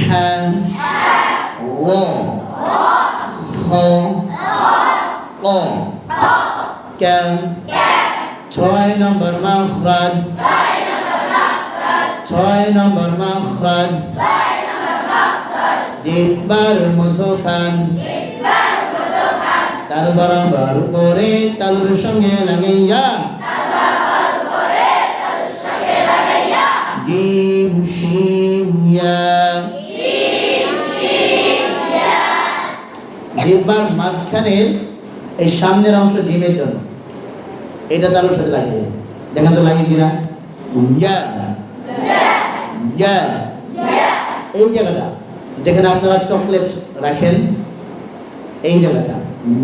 হ্যাঁ ও খ ক ক্যাম ছয় নম্বর মাখরাজ ছয় নম্বর মাখরাজ জিহ্বার মধ্যখান তার বরাবর করে তালুর সঙ্গে লাগাইয়া জিহ্বার মাঝখানে এই সামনের অংশ জিমের জন্য। এটা তালুর সাথে লাগিয়ে দেখেন তো লাগিয়ে কিনা এই জায়গাটা যেখানে আপনারা চকলেট রাখেন এই জায়গাটা।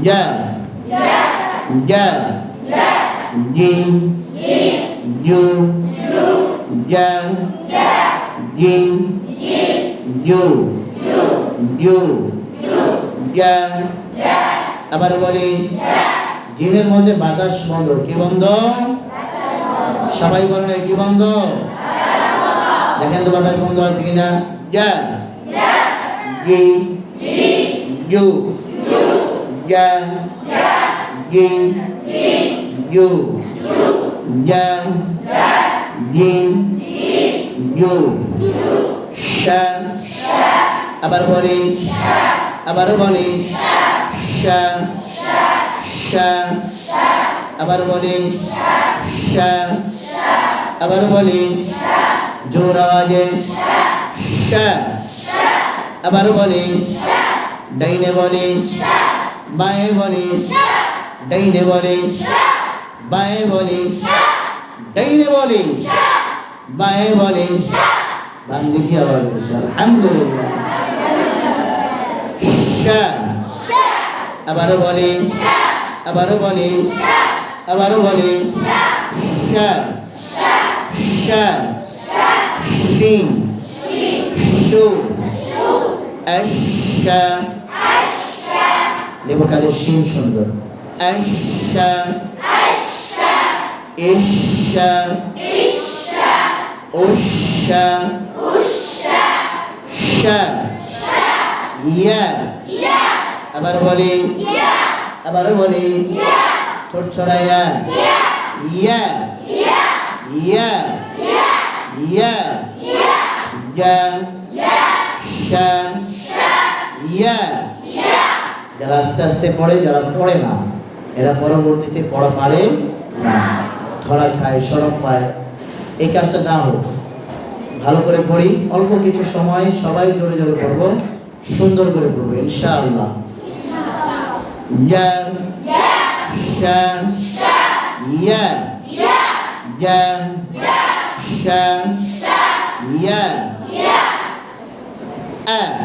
জু। জিম জু। জু। যা আবার বলি জিমের মধ্যে বাতাস বন্ধ। কি বন্ধ? সবাই বলেন কি বন্ধ? দেখেন তো বাতাস বন্ধ আছে কিনা? যা জি আবার বলি আবার বলি আবার বলি আবার বলি জোর আওয়াজে শা আবার বলি, ডাইনে বলি, বায়ে বলি, ডাইনে বলি, বায়ে বলি, ডাইনে বলি, বায়ে বলি, বাম দিকে আবার আলহামদুলিল্লাহ। শা আবারও বলি আবারও বলি আবারও বলি শিন শু আশা দেবো কাজের শিন সুন্দর। আশা ইশা উষা শা ইয়া। আবার বলি আবার বলি ছোট ছড়াইয়া ইয়া। ইয়া। ইয়া। যা। শা ইয়া। যারা আস্তে আস্তে পড়ে যারা পড়ে না এরা পরবর্তীতে পড়া পারে না। ধরা খায় সরব পায়। এই কাজটা না হোক। ভালো করে পড়ি অল্প কিছু সময় সবাই জোরে জোরে পড়ব সুন্দর করে পড়ব ইনশাআল্লাহ। ইয়া শা ইয়া যা শা ইয়া আ